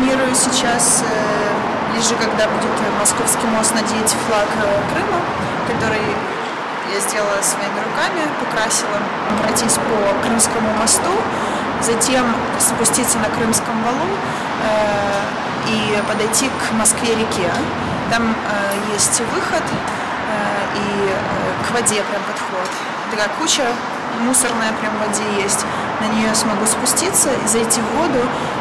планирую сейчас, э, ближе, когда будет Московский мост, надеть флаг э, Крыма, который я сделала своими руками, покрасила, пройтись по Крымскому мосту, затем спуститься на Крымском валу э, и подойти к Москве-реке. Там э, есть выход э, и э, к воде прям подход. Такая куча мусорная прям в воде есть. На нее смогу спуститься зайти в воду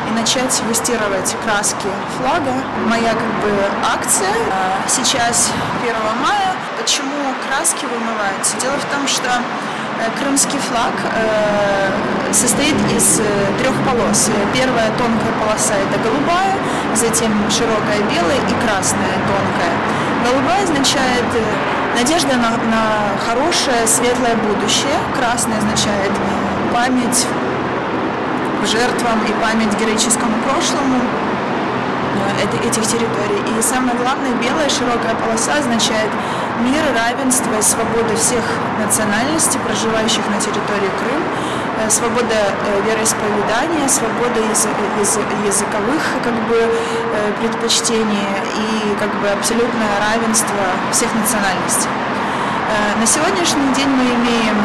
и начать выстирывать краски флага. Моя как бы акция э, сейчас 1 мая. Почему краски вымываются? Дело в том, что э, крымский флаг э, состоит из трех полос. Первая тонкая полоса это голубая, затем широкая белая и красная тонкая. Голубая означает надежда на, на хорошее, светлое будущее. Красное означает память жертвам и память героическому прошлому этих территорий. И самое главное, белая широкая полоса означает мир, равенство и свобода всех национальностей, проживающих на территории Крым, э, свобода э, вероисповедания, свобода языковых как бы, э, предпочтений и как бы абсолютное равенство всех национальностей. На сегодняшний день мы имеем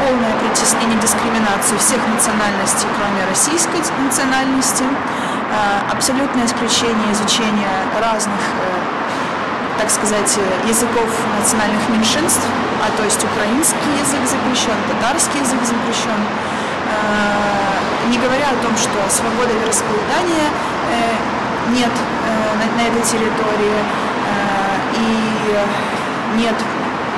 полное притеснение, дискриминацию всех национальностей, кроме российской национальности, абсолютное исключение изучения разных так сказать, языков национальных меньшинств, а то есть украинский язык запрещен, татарский язык запрещен, э, не говоря о том, что свобода вероисповедания э, нет э, на этой территории и нет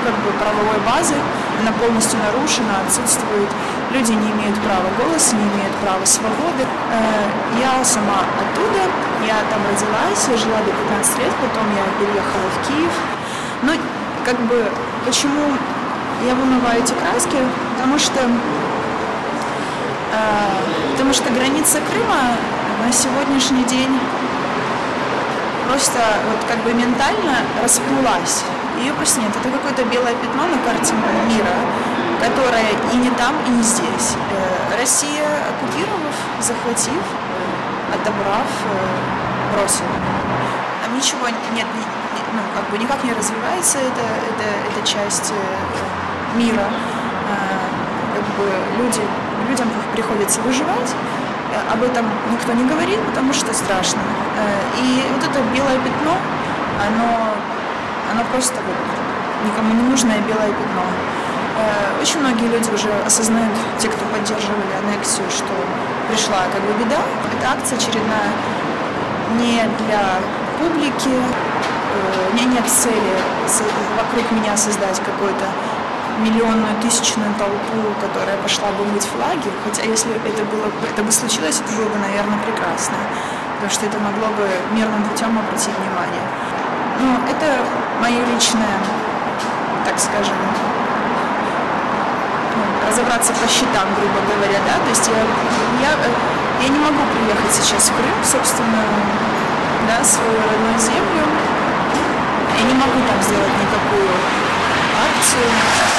как бы правовой базы, она полностью нарушена, отсутствует. Люди не имеют права голоса, не имеют права свободы. Э, я сама оттуда, я там родилась, я жила до 15 лет, потом я переехала в Киев. Но как бы почему я вымываю эти краски? Потому что э, потому что граница Крыма на сегодняшний день просто вот как бы ментально расплылась ее просто нет. Это какое-то белое пятно на карте мира, которое и не там, и не здесь. Э, Россия, оккупировав, захватив, отобрав, э, бросила. Там ничего нет, ну, как бы никак не развивается эта, эта, эта часть э, мира. Как бы люди, людям приходится выживать, об этом никто не говорит, потому что страшно. И вот это белое пятно, оно оно просто вот никому не нужное белое пятно. Э, очень многие люди уже осознают, те, кто поддерживали аннексию, что пришла как бы беда. Эта акция очередная не для публики, э, у меня нет цели вокруг меня создать какой-то миллионную, тысячную толпу, которая пошла бы мыть флаги, хотя если это, было, это бы случилось, это было бы, наверное, прекрасно, потому что это могло бы мирным путем обратить внимание. Ну, это мое личное, так скажем, ну, разобраться по счетам, грубо говоря, да, то есть я, я, я не могу приехать сейчас в Крым, собственно, да, свою родную землю, я не могу там сделать никакую акцию,